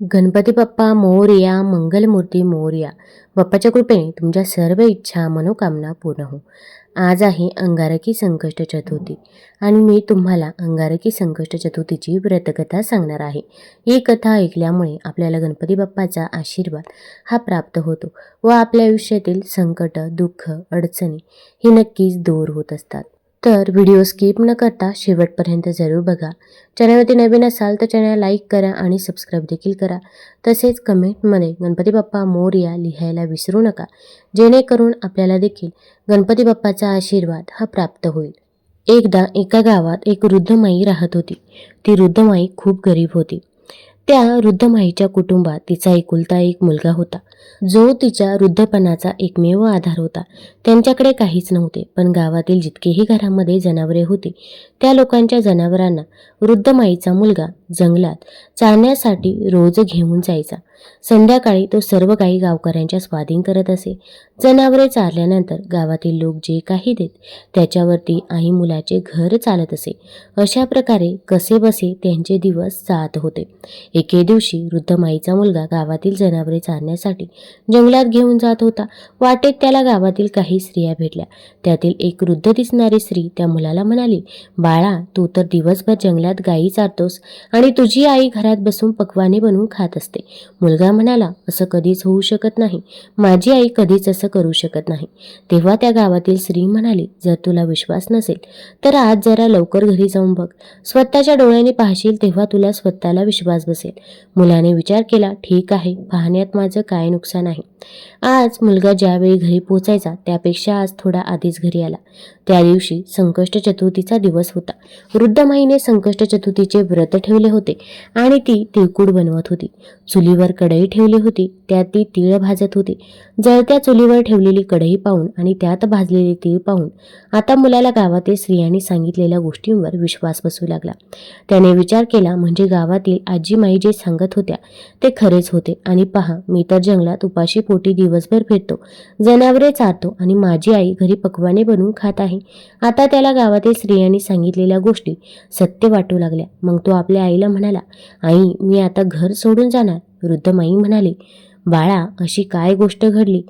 गणपती बाप्पा मोरया मंगलमूर्ती मोरया. बाप्पाच्या कृपेने तुमच्या सर्व इच्छा मनोकामना पूर्ण हो. आज आहे अंगारकी संकष्ट चतुर्थी आणि मी तुम्हाला अंगारकी संकष्ट चतुर्थीची व्रतकथा सांगणार आहे. ही कथा ऐकल्यामुळे आपल्याला गणपती बाप्पाचा आशीर्वाद हा प्राप्त होतो व आपल्या आयुष्यातील संकट दुःख अडचणी ही नक्कीच दूर होत असतात. तर व्हिडिओ स्किप न करता शेवटपर्यंत जरूर बघा. चॅनलवरती नवीन असाल तर चॅनल लाईक करा आणि सबस्क्राईब देखील करा. तसेच कमेंटमध्ये गणपती बाप्पा मोर्या लिहायला विसरू नका. जेणेकरून आपल्याला देखील गणपती बाप्पाचा आशीर्वाद हा प्राप्त होईल. एकदा एका गावात एक वृद्ध माई राहत होती. ती वृद्ध माई खूप गरीब होती. त्या वृद्ध माईच्या कुटुंबात तिचा एकुलता एक मुलगा होता. जो तिच्या वृद्धपणाचा एकमेव आधार होता. त्यांच्याकडे काहीच नव्हते पण गावातील जितकेही घरामध्ये जनावरे होती त्या लोकांच्या जनावरांना वृद्ध माईचा मुलगा जंगलात चालण्यासाठी रोज घेऊन जायचा. संध्याकाळी तो सर्व काही गावकऱ्यांच्या स्वाधीन करत असे. जनावरे चारल्यानंतर गावातील लोक जे काही देत त्याच्यावरती आई मुलाचे घर चालत असे. अशा प्रकारे कसे बसे त्यांचे दिवस जात होते. एके दिवशी वृद्ध माईचा मुलगा गावातील जनावरे चारण्यासाठी जंगलात घेऊन जात होता. वाटेत त्याला गावातील काही स्त्रिया भेटल्या. त्यातील एक वृद्ध दिसणारी स्त्री त्या मुलाला म्हणाली बाळा तू तर दिवसभर जंगलात गायी चारतोस आणि आणि तुझी आई घरात बसून पक्वाने बनवून खात असते. मुलगा म्हणाला असं कधीच होऊ शकत नाही. माझी आई कधीच असं करू शकत नाही. तेव्हा त्या गावातील स्त्री म्हणाली जर तुला विश्वास नसेल तर आज जरा लवकर घरी जाऊन बघ. स्वतःच्या डोळ्याने पाहशील तेव्हा तुला स्वतःला विश्वास बसेल. मुलाने विचार केला ठीक आहे पाहण्यात माझं काय नुकसान आहे? आज मुलगा ज्यावेळी घरी पोचायचा त्यापेक्षा आज थोडा आधीच घरी आला. त्या दिवशी संकष्ट चतुर्थीचा दिवस होता. वृद्ध माईने संकष्ट चतुर्थीचे व्रत ठेवले होते आणि ती तिळकूड बनवत होती. चुलीवर कढई ठेवली होती. त्यात ती तीळ भाजत होती. जळत्या चुलीवर ठेवलेली कढई पाहून आणि त्यात भाजलेले तीळ पाहून आता मुलाला गावातील स्त्रियांनी सांगितलेल्या गोष्टींवर विश्वास बसू लागला. त्याने विचार केला म्हणजे गावातील आजी माई जे सांगत होत्या ते खरेच होते. आणि पहा मी तर जंगलात उपाशी पोटी दिवसभर फिरतो. जनावरे चारतो आणि माझी आई घरी पकवाने बनवून खात आहे. आता त्याला गावातील स्त्रियांनी सांगितलेल्या गोष्टी सत्य वाटू लागल्या. मग तो आपल्या आईला म्हणाला आई मी आता घर सोडून जाणार. वृद्ध माई म्हणाली बाळा अशी काय गोष्ट घडली?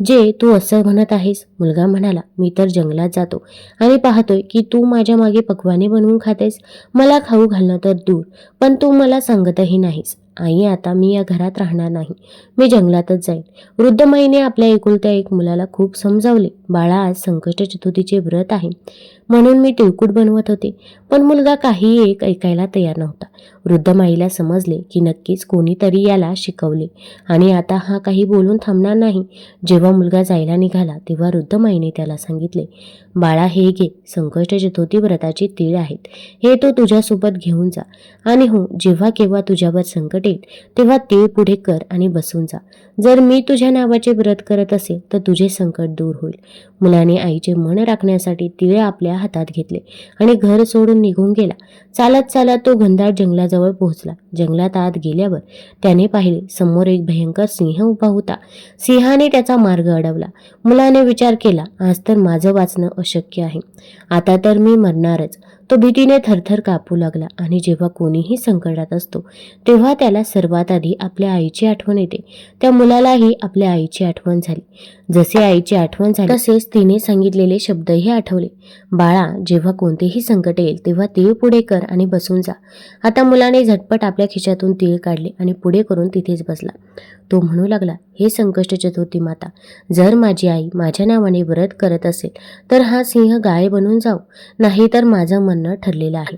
जे तू असं म्हणत आहेस. मुलगा म्हणाला मी तर जंगलात जातो आणि पाहतोय की तू माझ्या मागे पकवाने बनवून खातेस. मला खाऊ घालणं तर दूर पण तू मला सांगतही नाहीस. आई आता मी या घरात राहणार नाही. मी जंगलातच जाईन. वृद्ध माईने आपल्या एकुलत्या एक मुलाला खूप समजावले. बाळा आज संकष्ट चतुर्थीचे व्रत आहे. म्हणून मी तिळकूट बनवत होते. पण मुलगा काही एक ऐकायला तयार नव्हता. वृद्ध माईला समजले की नक्कीच कोणीतरी याला शिकवले. आणि आता हा काही बोलून थांबणार नाही. जेव्हा मुलगा जायला निघाला तेव्हा वृद्ध माईने त्याला सांगितले बाळा हे घे. संकष्ट चतुर्थी व्रताची तीळ आहेत. हे तो तुझ्यासोबत घेऊन जा. आणि हो जेव्हा केव्हा तुझ्यावर संकट येईल तेव्हा तीळ पुढे कर आणि बसून जा. जर मी तुझ्या नावाचे व्रत करत असेल तर तुझे संकट दूर होईल. मुलाने आईचे मन राखण्यासाठी तिळे आपल्या हातात घेतले आणि घर सोडून निघून गेला. चालत चालत तो घनदाट जंगलाजवळ पोहोचला. जंगलात आत गेल्यावर त्याने पाहिले समोर एक भयंकर सिंह उभा होता. सिंहाने त्याचा मार्ग अडवला. मुलाने विचार केला आज तर माझं वाचणं अशक्य आहे. आता तर मी मरणारच. तो भीतीने थरथर कापू लागला आणि जेव्हा कोणीही संकटात असतो तेव्हा त्याला सर्वात आधी आपल्या आईची आठवण येते. त्या मुलालाही आपल्या आईची आठवण झाली. जसे आईची आठवण झाली तसेच तिने सांगितलेले शब्दही आठवले. बाळा जेव्हा कोणतेही संकट येईल तेव्हा तीळ पुढे कर आणि बसून जा. आता मुलाने झटपट आपल्या खिशातून तीळ काढले आणि पुढे करून तिथेच बसला. तो म्हणू लागला हे संकष्ट चतुर्थी माता जर माझी आई माझ्या नावाने व्रत करत असेल तर हा सिंह गाय बनून जाऊ नाही तर माझं म्हणणं ठरलेलं आहे.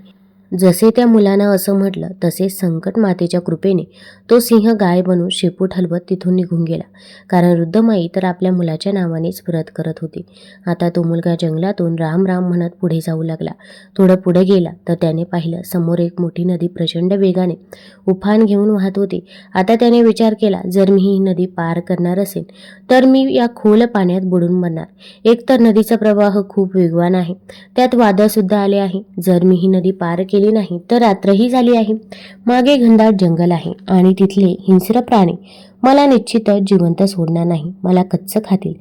जसे त्या मुलानं असं म्हटलं तसे संकट मातेच्या कृपेने तो सिंह गाय बनून शेपूट हलवत तिथून निघून गेला. कारण वृद्धमाई तर आपल्या मुलाच्या नावानेच व्रत करत होती. आता तो मुलगा जंगलातून राम राम म्हणत पुढे जाऊ लागला. थोडं पुढे गेला तर त्याने पाहिलं समोर एक मोठी नदी प्रचंड वेगाने उफान घेऊन वाहत होती. आता त्याने विचार केला जर मी ही नदी पार करणार असेल तर मी या खोल पाण्यात बुडून मरणार. एकतर नदीचा प्रवाह खूप वेगवान आहे. त्यात वादळसुद्धा आले आहे. जर मी ही नदी पार केली नाही तर रात्रही झाली आहे. मागे घनदाट जंगल आहे आणि तिथले हिंस्र प्राणी मला निश्चितच जिवंत सोडणार नाही. मला कच्च खातील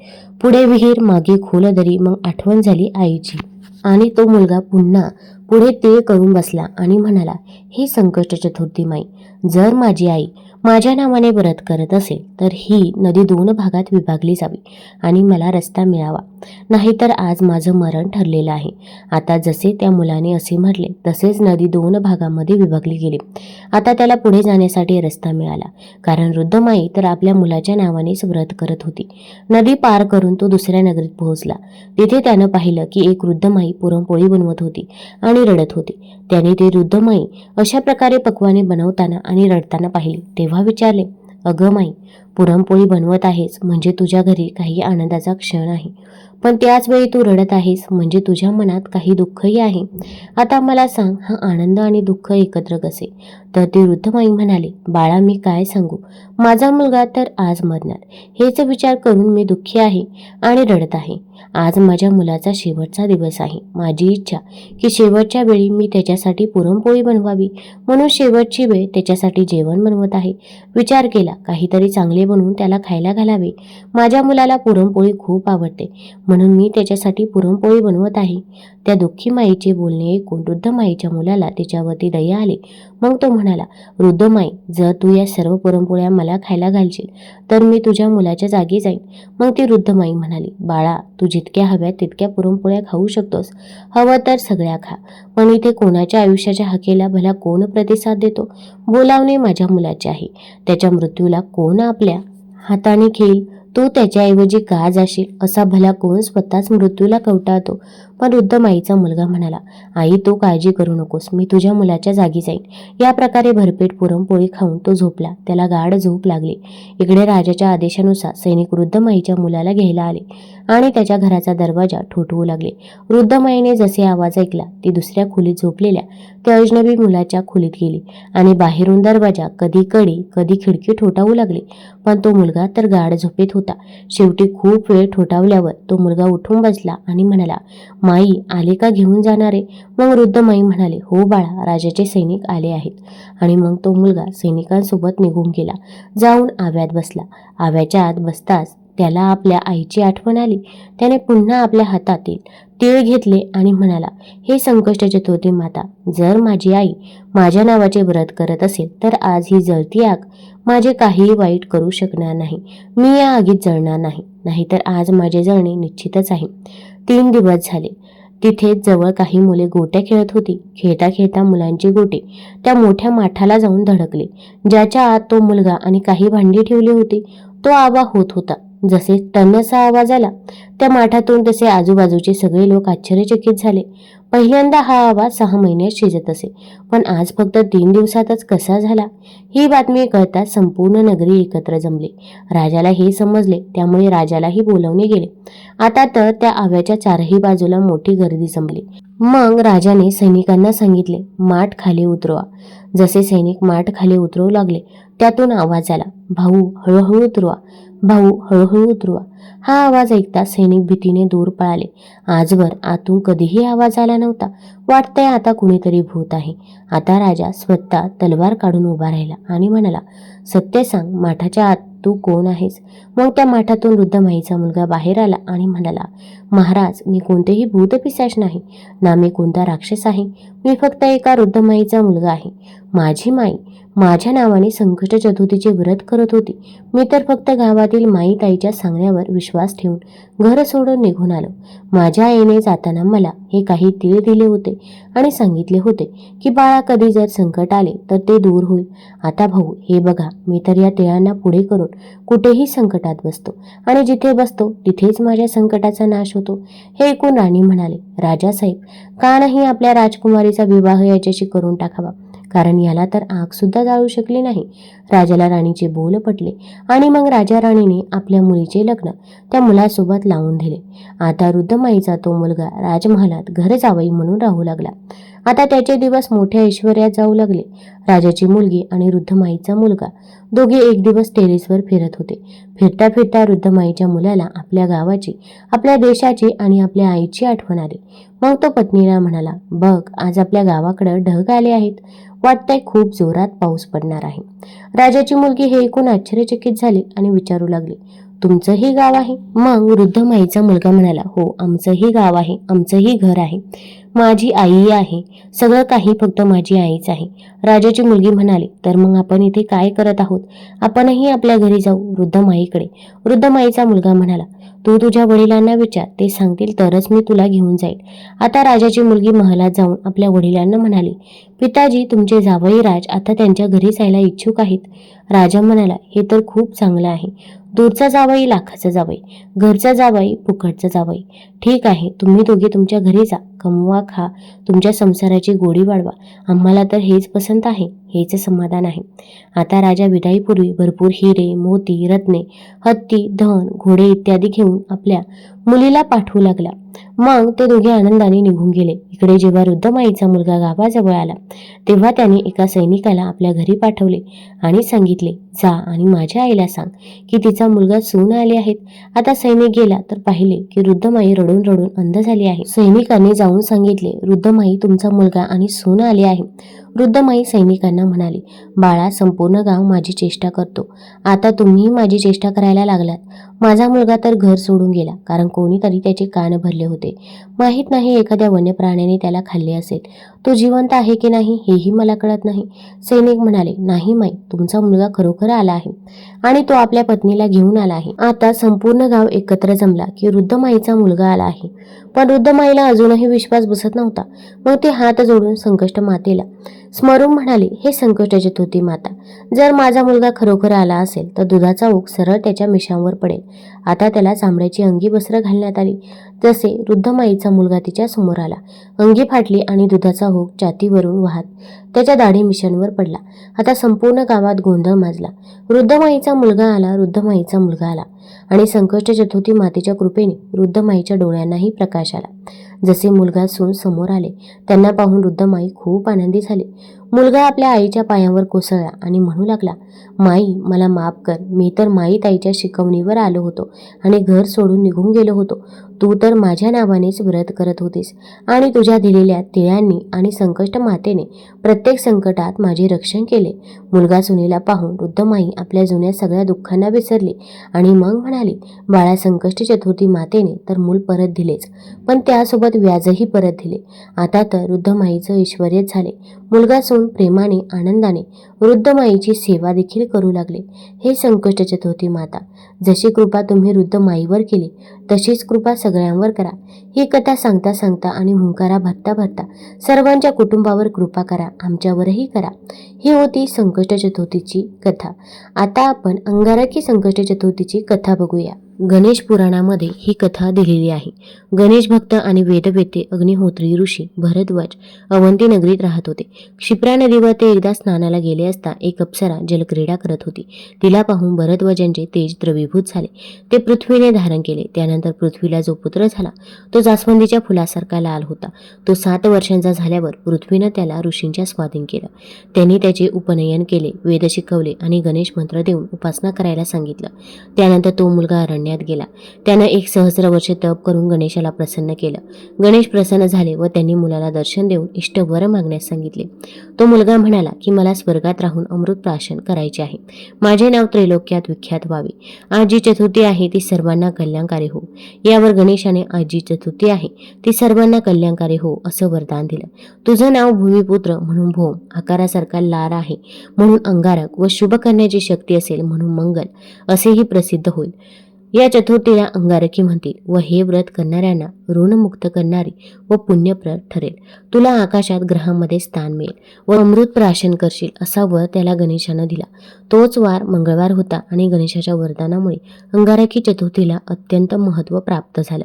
पुढे विहीर मागे खोल दरी मग आठवण झाली आईची. आणि तो मुलगा पुन्हा पुढे ते करून बसला आणि म्हणाला हे संकष्ट चतुर्थी माई जर माझी आई माझ्या नावाने व्रत करत असेल तर ही नदी दोन भागात विभागली जावी आणि मला रस्ता मिळावा. नाहीतर आज माझं मरण ठरलेलं आहे. आता जसे त्या मुलाने असे म्हटले तसेच नदी दोन भागामध्ये विभागली गेली. आता त्याला पुढे जाण्यासाठी रस्ता मिळाला. कारण वृद्धमाई तर आपल्या मुलाच्या नावानेच व्रत करत होती. नदी पार करून तो दुसऱ्या नगरीत पोहोचला. तिथे त्यानं पाहिलं की एक वृद्धमाई पुरणपोळी बनवत होती आणि रडत होती. त्याने ती वृद्धमाई अशा प्रकारे पक्वाने बनवताना आणि रडताना पाहिली तेव्हा विचारले अगं माई पुरणपोळी बनवत आहेस म्हणजे तुझ्या घरी काही आनंदाचा क्षण आहे. पण त्याच वेळी तू रडत आहेस म्हणजे तुझ्या मनात काही दुःखही आहे. आता मला सांग हा आनंद आणि दुःख एकत्र कसे? तर ती वृद्धमाई म्हणाली बाळा मी काय सांगू? माझा मुलगा तर आज मरणार. हेच विचार करून मी दुःखी आहे आणि रडत आहे. आज माझ्या मुलाचा शेवटचा दिवस आहे. माझी इच्छा की शेवटच्या वेळी मी त्याच्यासाठी पुरणपोळी बनवावी. म्हणून शेवटची वेळ त्याच्यासाठी जेवण बनवत आहे. विचार केला काहीतरी चांगले बनवून त्याला खायला घालावे. माझ्या मुलाला पुरणपोळी खूप आवडते. म्हणून मी त्याच्यासाठी पुरणपोळी बनवत आहे. त्या दुःखी माईचे बोलणे ऐकून वृद्ध माईच्या मुलाला तिच्यावरती दया आली. मग तो म्हणाला वृद्ध माई जर तू या सर्व पुरणपोळ्या मला खायला घालशील तर मी तुझ्या मुलाच्या जागी जाईन. मग ती वृद्ध माई म्हणाली बाळा तू जितक्या हव्या तितक्या पुरणपोळ्या खाऊ शकतोस. हवं तर सगळ्या खा. पण इथे कोणाच्या आयुष्याच्या हकेला भला कोण प्रतिसाद देतो? बोलावणे माझ्या मुलाचे आहे. त्याच्या मृत्यूला कोण आपल्या हाताने खेळ तू त्याच्याऐवजी का जाशील? असा भला कोण स्वतःच मृत्यूला कवटाळतो? पण वृद्ध माईचा मुलगा म्हणाला आई तू काळजी करू नकोस. मी तुझ्या मुलाच्या जागी जाईन. या प्रकारे भरपेट पुरणपोळी खाऊन तो झोपला. त्याला गाढ झोप लागली. इकडे राजाच्या आदेशानुसार सैनिक वृद्ध माईच्या मुलाला घ्यायला आले. आणि त्याच्या घराचा दरवाजा ठोठवू लागले. वृद्ध माईने जसे आवाज ऐकला ती दुसऱ्या खोलीत झोपलेल्या त्या अजनबी मुलाच्या खोलीत गेली आणि बाहेरून दरवाजा कधी कडी कधी खिडकी ठोठावू लागली. पण तो मुलगा तर गाढ झोपेत होता. शेवटी खूप वेळ ठोठावल्यावर तो मुलगा उठून बसला आणि म्हणाला माई आले का घेऊन जाणारे? मग वृद्ध माई म्हणाले हो बाळा राजाचे सैनिक आले आहेत. आणि मग तो मुलगा सैनिकांसोबत निघून गेला जाऊन आव्यात बसला. आव्याच्या आत बसताच त्याला आपल्या आईची आठवण आली. त्याने पुन्हा आपल्या हातातील तीळ घेतले आणि म्हणाला हे संकष्ट चतुर्थी माता जर माझी आई माझ्या नावाचे व्रत करत असेल तर आज ही जळती आग माझे काहीही वाईट करू शकणार नाही. मी या आगीत जळणार नाही. नाहीतर आज माझे जळणे निश्चितच आहे. तीन दिवस झाले. तिथेच जवळ काही मुले गोट्या खेळत होती. खेळता खेळता मुलांचे गोटे त्या मोठ्या माठाला जाऊन धडकले. ज्याच्या आत तो मुलगा आणि काही भांडी ठेवली होती. तो आवा होत होता. जसे टन्नसा आवाज आला त्या माठातून तसे आजूबाजूचे सगळे लोक आश्चर्यचकित झाले. पहिल्यांदा हा आवाज सहा महिन्यात शिजत असे. पण आज फक्त तीन दिवसातच कसा झाला? ही बातमी कळताच संपूर्ण नगरी एकत्र जमली. राजाला हे समजले त्यामुळे राजालाही बोलवणे गेले. आता तर त्या आव्याच्या चारही बाजूला मोठी गर्दी जमली मग राजाने सैनिकांना सांगितले माठ खाली उतरवा. जसे सैनिक माठ खाली उतरवू लागले त्यातून आवाज आला भाऊ हळूहळू उतरवा. भाऊ हळूहळू उतरवा. हा आवाज ऐकता सैनिक भीतीने दूर पळाले. आजवर आतून कधीही आवाज आला नव्हता. वाटतंय आता कुणीतरी भूत आहे. आता राजा स्वतः तलवार काढून उभा राहिला आणि म्हणाला सत्य सांग माठाच्या आत तू कोण आहेस? मग त्या माठातून वृद्ध माईचा मुलगा बाहेर आला आणि म्हणाला महाराज मी कोणतेही भूत पिशाच नाही. ना मी कोणता राक्षस आहे. मी फक्त एका वृद्ध माईचा मुलगा आहे. माझी माई माझ्या नावाने संकष्ट चतुर्थीचे व्रत करत होती. मी तर फक्त गावातील माई ताईच्या सांगण्यावर विश्वास ठेवून घर सोडून निघून आलो. माझ्या आईने जाताना मला हे काही तीळ दिले होते आणि सांगितले होते की बाळा कधी जर संकट आले तर ते दूर होईल. आता भाऊ हे बघा मी तर या तिळांना पुढे करून कुठेही संकटात बसतो आणि जिथे बसतो तिथेच माझ्या संकटाचा नाश होतो. हे ऐकून राणी म्हणाले राजासाहेब का नाही आपल्या राजकुमारी राजकुमारीचा विवाह याच्याशी करून टाकावा. कारण याला तर आग सुद्धा जाळू शकली नाही. राजाला राणीचे बोल पटले आणि मग राजा राणीने आपल्या मुलीचे लग्न त्या मुलासोबत लावून दिले. आता वृद्ध माईचा तो मुलगा राजमहालात घर जावई म्हणून राहू लागला. आता त्याचे दिवस मोठ्या ऐश्वर्यात जाऊ लागले. राजाची मुलगी आणि वृद्ध माईचा मुलगा. दोघे एक दिवस टेरेसवर फिरत होते. फिरता फिरता वृद्ध माईच्या मुलाला आपल्या गावाची आपल्या देशाची आणि आपल्या आईची आठवण आली. मग तो पत्नीला म्हणाला बघ आज आपल्या गावाकडं ढग आले आहेत. वाटतंय खूप जोरात पाऊस पडणार आहे. राजाची मुलगी हे ऐकून आश्चर्यचकित झाली आणि विचारू लागली तुमचंही गाव आहे? मग वृद्ध माईचा मुलगा म्हणाला हो आमचंही गाव आहे आमचंही घर आहे. माझी आई आहे. सगळं काही फक्त माझी आईच आहे. राजाची मुलगी म्हणाली तर मग आपण इथे काय करत आहोत? आपणही आपल्या घरी जाऊ वृद्ध माईकडे वृद्ध माईचा मुलगा म्हणाला तू तुझ्या वडिलांना विचार ते सांगतील तरच मी तुला घेऊन जाईल. आता राजाची मुलगी महालात जाऊन आपल्या वडिलांना म्हणाली पिताजी तुमचे जावई राज आता त्यांच्या घरी जायला इच्छुक आहेत. राजा म्हणाला हे तर खूप चांगलं आहे. दूरचा जावई लाखाचा जावई घरचा जावई फुकटचा जावई. ठीक आहे तुम्ही दोघे तुमच्या घरी जा. कमवा खा. तुमच्या संसाराची गोडी वाढवा. आम्हाला तर हेच पसंत आहे हेच समाधान आहे. आता राजा विदाईपूर्वी भरपूर हिरे मोती रत्ने हत्ती धन घोडे इत्यादी घेऊन आपल्या मुलीला पाठवू लागला. मग ते दोघे आनंदाने निघून गेले. इकडे जेव्हा वृद्धमाईचा मुलगा गावाजवळ आला तेव्हा त्याने एका सैनिकाला आपल्या घरी पाठवले आणि सांगितले जा आणि माझ्या आईला सांग की तिचा मुलगा सून आले आहेत. आता सैनिक गेला तर पाहिले की रुद्धमाई रडून रडून अंध झाली आहे. सैनिकांनी जाऊन सांगितले वृद्धमाई तुमचा मुलगा आणि सून आले आहे. वृद्धमाई सैनिकांना म्हणाली बाळा संपूर्ण गाव माझी चेष्टा करतो. आता तुम्हीही माझी चेष्टा करायला लागलात. माझा मुलगा तर घर सोडून गेला कारण कोणीतरी त्याचे कान भरले होते. माहीत नाही एखाद्या वन्यप्राण्याने त्याला खाल्ले असेल. तो जिवंत आहे की नाही हेही मला कळत नाही. सैनिक म्हणाले नाही माई तुमचा मुलगा खरोखर आला आहे आणि तो आपल्या पत्नीला घेऊन आला आहे. आता संपूर्ण गाव एकत्र जमला की वृद्धमाईचा मुलगा आला आहे. पण वृद्धमाईला अजूनही विश्वास बसत नव्हता. मग ते हात जोडून संकष्ट मातेला. स्मरून म्हणाले हे संकष्ट होती माता जर माझा मुलगा खरोखर आला असेल तर दुधाचा ओघ सरळ त्याच्या मिशांवर पडेल. आता त्याला चांबड्याची अंगी वस्त्र घालण्यात आली. तसे वृद्धमाईचा मुलगा तिच्या समोर आला. अंगी फाटली आणि दुधाचा होक छातीवरून वाहत त्याच्या दाढी मिशनवर पडला. आता संपूर्ण गावात गोंधळ माजला. वृद्धमाईचा मुलगा आला वृद्धमाईचा मुलगा आला आणि संकष्ट चतुर्थी मातेच्या कृपेने वृद्धमाईच्या डोळ्यांनाही प्रकाश आला. जसे मुलगा सून समोर आले त्यांना पाहून वृद्धमाई खूप आनंदी झाली. मुलगा आपल्या आईच्या पायावर कोसळला आणि म्हणू लागला माई मला माफ कर. मी तर माई ताईच्या शिकवणीवर आलो होतो आणि घर सोडून निघून गेलो होतो. तू तर माझ्या नावानेच व्रत करत होतीस आणि तुझ्या दिलेल्या तिळ्यांनी आणि संकष्ट मातेने प्रत्येक संकटात माझे रक्षण केले. मुलगा सुनेला पाहून वृद्धमाई आपल्या जुन्या सगळ्या दुःखांना विसरली आणि मग म्हणाली बाळा संकष्ट चतुर्थी मातेने तर मूल परत दिलेच पण त्यासोबत व्याजही परत दिले. आता तर वृद्ध माईचं ऐश्वर्यच झाले. मुलगा सुन प्रेमाने आनंदाने वृद्धमाईची सेवा देखील करू लागले. हे संकष्ट चतुर्थी माता जशी कृपा तुम्ही वृद्ध माईवर केली तशीच कृपा सगळ्यांवर करा. ही कथा सांगता सांगता आणि हुंकारा भरता भरता सर्वांच्या कुटुंबावर कृपा करा आमच्यावरही करा. ही होती संकष्ट चतुर्थीची कथा. आता आपण अंगारकी संकष्ट चतुर्थीची कथा बघूया. गणेश पुराणामध्ये ही कथा दिलेली आहे. गणेश भक्त आणि वेदवेते अग्निहोत्री ऋषी भरद्वाज अवंती नगरीत राहत होते. क्षिप्रा नदीवर ते एकदा स्नानाला गेले असता एक अप्सरा जलक्रीडा करत होती. तिला पाहून भरद्वाजांचे तेज द्रवीभूत झाले. ते पृथ्वीने धारण केले. त्यानंतर पृथ्वीला जो पुत्र झाला तो जास्वंदीच्या फुलासारखा लाल होता. तो सात वर्षांचा झाल्यावर पृथ्वीनं त्याला ऋषींच्या स्वाधीन केलं. त्यांनी त्याचे उपनयन केले वेद शिकवले आणि गणेश मंत्र देऊन उपासना करायला सांगितलं. त्यानंतर तो मुलगा अरण्य पुण्यात गेला. त्यानं एक सहस्र वर्ष तप करून गणेशाला प्रसन्न केलं. गणेश प्रसन्न झाले व त्यांनी मुलाला दर्शन देऊन इष्टवर मागण्यास सांगितले. तो मुलगा म्हणाला की मला स्वर्गात राहून अमृत प्राशन करायचे आहे. माझे नाव त्रैलोक्यात विख्यात व्हावे. आज जी चतुर्थी आहे ती सर्वांना कल्याणकारी हो. यावर गणेशाने आज जी चतुर्थी आहे ती सर्वांना कल्याणकारी हो असं वरदान दिलं. तुझं नाव भूमिपुत्र म्हणून भोम आकारासारखा लार आहे म्हणून अंगारक व शुभ करण्याची शक्ती असेल म्हणून मंगल असेही प्रसिद्ध होईल. या चतुर्थीला अंगारकी म्हणतील व हे व्रत करणाऱ्यांना ऋणमुक्त करणारी व पुण्यप्रद ठरेल. तुला आकाशात ग्रहामध्ये स्थान मिळेल व अमृत प्राशन करशील असा वर त्याला गणेशानं दिला. तोच वार मंगळवार होता आणि गणेशाच्या वरदानामुळे अंगारकी चतुर्थीला अत्यंत महत्त्व प्राप्त झालं.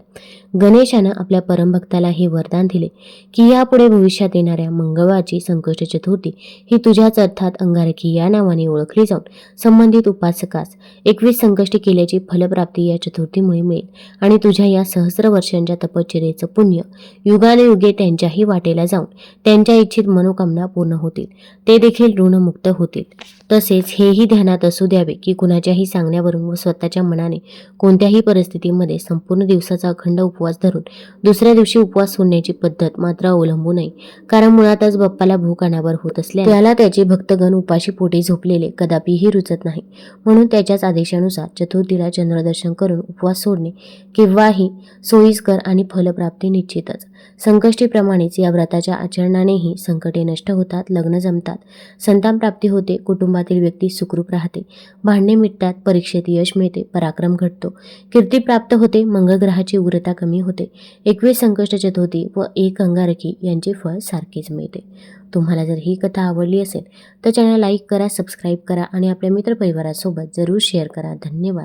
गणेशानं आपल्या परमभक्ताला हे वरदान दिले की यापुढे भविष्यात येणाऱ्या मंगळवारची संकष्ट चतुर्थी ही तुझ्याच अर्थात अंगारकी या नावाने ओळखली जाऊन संबंधित उपासकास एकवीस संकष्टी केल्याची फलप्राप्ती या चतुर्थीमुळे मिळेल आणि तुझ्या या सहस्र वर्षांच्या तपश्चरेचं पुण्य. युगानुयुगे त्यांच्याही वाटेला जाऊन त्यांच्या इच्छित मनोकामना पूर्ण होतील. ते देखील ऋणमुक्त होतील. तसेच हेही ध्यानात असू द्यावे की कुणाच्याही सांगण्यावरून व स्वतःच्या मनाने कोणत्याही परिस्थितीमध्ये संपूर्ण दिवसाचा अखंड उपवास धरून दुसऱ्या दिवशी उपवास सोडण्याची पद्धत मात्र अवलंबू नये. कारण मुळातच बाप्पाला भूक अनावर होत असल्या त्याला त्याचे भक्तगण उपाशी पोटी झोपलेले कदापिही रुचत नाही. म्हणून त्याच्याच आदेशानुसार चतुर्थीला चंद्रदर्शन करून उपवास सोडणे केव्हाही सोयीस्कर आणि फलप्राप्ती निश्चितच. संकष्टीप्रमाणेच या व्रताच्या आचरणानेही संकटे नष्ट होतात लग्न जमतात. संतान प्राप्ती होते कुटुंबातील व्यक्ती सुखरूप राहते. भांडणे मिटतात परीक्षेत यश मिळते पराक्रम घडतो कीर्ती प्राप्त होते मंगळग्रहाची उग्रता कमी होते. एकवीस संकष्ट चतुर्थी व एक अंगारकी यांचे फळ सारखेच मिळते. तुम्हाला जर ही कथा आवडली असेल तर चॅनल लाईक करा सबस्क्राईब करा आणि आपल्या मित्रपरिवारासोबत जरूर शेअर करा. धन्यवाद.